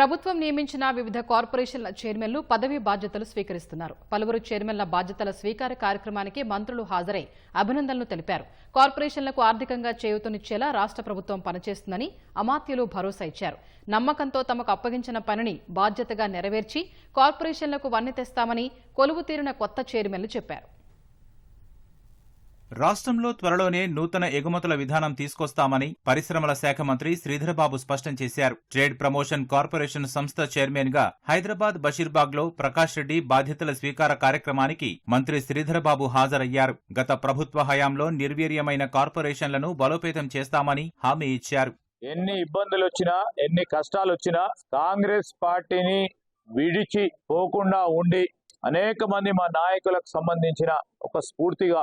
ప్రభుత్వం నియమించిన వివిధ కార్పొరేషన్ల చైర్మన్లు పదవీ బాధ్యతలు స్వీకరిస్తున్నారు. పలువురు చైర్మన్ల బాధ్యతల స్వీకార కార్యక్రమానికి మంత్రులు హాజరై అభినందనలు తెలిపారు. కార్పొరేషన్లకు ఆర్థికంగా చేయూతనిచ్చేలా రాష్ట్ర ప్రభుత్వం పనిచేస్తుందని అమాత్యులు భరోసా ఇచ్చారు. నమ్మకంతో తమకు అప్పగించిన పనిని బాధ్యతగా నెరవేర్చి కార్పొరేషన్లకు వన్నె తెస్తామని కొలువు తీరిన కొత్త చైర్మన్లు చెప్పారు. రాష్ట్రంలో త్వరలోనే నూతన ఎగుమతుల విధానం తీసుకొస్తామని పరిశ్రమల శాఖ మంత్రి శ్రీధరబాబు స్పష్టం చేశారు. ట్రేడ్ ప్రమోషన్ కార్పొరేషన్ సంస్థ చైర్మన్గా హైదరాబాద్ బషీర్బాగ్లో ప్రకాష్ రెడ్డి బాధ్యతల స్వీకార కార్యక్రమానికి మంత్రి శ్రీధరబాబు హాజరయ్యారు. గత ప్రభుత్వ హయాంలో నిర్వీర్యమైన కార్పొరేషన్లను బలోపేతం చేస్తామని హామీ ఇచ్చారు. ఎన్ని ఇబ్బందులు వచ్చినా ఎన్ని కష్టాలు వచ్చినా కాంగ్రెస్ పార్టీని విడిచి పోకుండా ఉండి అనేక మంది మా నాయకులకు సంబంధించిన ఒక స్ఫూర్తిగా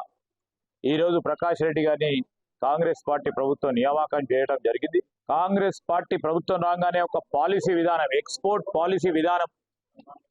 ఈరోజు ప్రకాష్ రెడ్డి గారిని కాంగ్రెస్ పార్టీ ప్రభుత్వం నియామకం చేయడం జరిగింది. కాంగ్రెస్ పార్టీ ప్రభుత్వం రాగానే ఒక పాలసీ విధానం ఎక్స్పోర్ట్ పాలసీ విధానం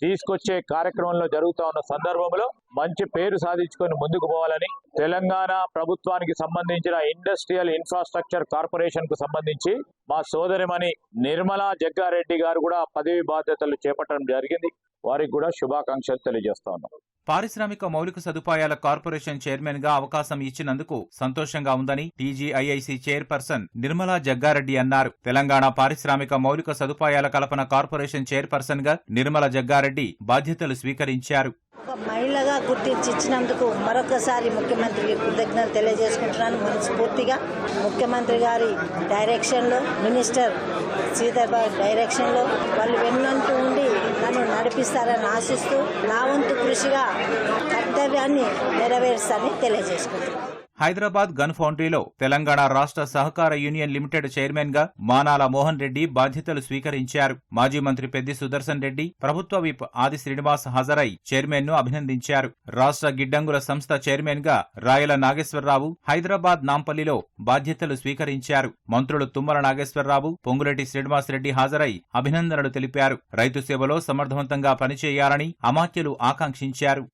తీసుకొచ్చే కార్యక్రమంలో జరుగుతూ ఉన్న సందర్భంలో మంచి పేరు సాధించుకొని ముందుకు పోవాలని తెలంగాణ ప్రభుత్వానికి సంబంధించిన ఇండస్ట్రియల్ ఇన్ఫ్రాస్ట్రక్చర్ కార్పొరేషన్కు సంబంధించి మా సోదరిమణి నిర్మలా జగ్గారెడ్డి గారు కూడా పదవి బాధ్యతలు చేపట్టడం జరిగింది. వారికి కూడా శుభాకాంక్షలు తెలియజేస్తా ఉన్నాం. పారిశ్రామిక మౌలిక సదుపాయాల కార్పొరేషన్ చైర్మన్గా అవకాశం ఇచ్చినందుకు సంతోషంగా ఉందని టీజీఐఐసి చైర్పర్సన్ నిర్మలా జగ్గారెడ్డి అన్నారు. తెలంగాణ పారిశ్రామిక మౌలిక సదుపాయాల కల్పన కార్పొరేషన్ చైర్పర్సన్గా నిర్మల జగ్గారెడ్డి బాధ్యతలు స్వీకరించారు. ఒక మహిళగా గుర్తించి ఇచ్చినందుకు మరొకసారి ముఖ్యమంత్రికి కృతజ్ఞతలు తెలియజేసుకుంటున్నాను. మనస్ఫూర్తిగా ముఖ్యమంత్రి గారి డైరెక్షన్లో మినిస్టర్ సీతాబాబు డైరెక్షన్లో వాళ్ళు ఎన్నో నన్ను ఆశిస్తూ నా వంతు కృషిగా కర్తవ్యాన్ని నెరవేరుస్తానని తెలియజేసుకుంటున్నాను. హైదరాబాద్ గన్ ఫౌండరీలో తెలంగాణ రాష్ట్ర సహకార యూనియన్ లిమిటెడ్ చైర్మన్గా మానాల మోహన్ రెడ్డి బాధ్యతలు స్వీకరించారు. మాజీ మంత్రి పెద్ది సుదర్శన్ రెడ్డి ప్రభుత్వ విప్ ఆది శ్రీనివాస్ హాజరై చైర్మన్ను అభినందించారు. రాష్ట్ర గిడ్డంగుల సంస్థ చైర్మన్గా రాయల నాగేశ్వరరావు హైదరాబాద్ నాంపల్లిలో బాధ్యతలు స్వీకరించారు. మంత్రులు తుమ్మల నాగేశ్వరరావు పొంగులేటి శ్రీనివాస్ రెడ్డి హాజరై అభినందనలు తెలిపారు. రైతు సేవలో సమర్థవంతంగా పనిచేయాలని అమాత్యులు ఆకాంక్షించారు.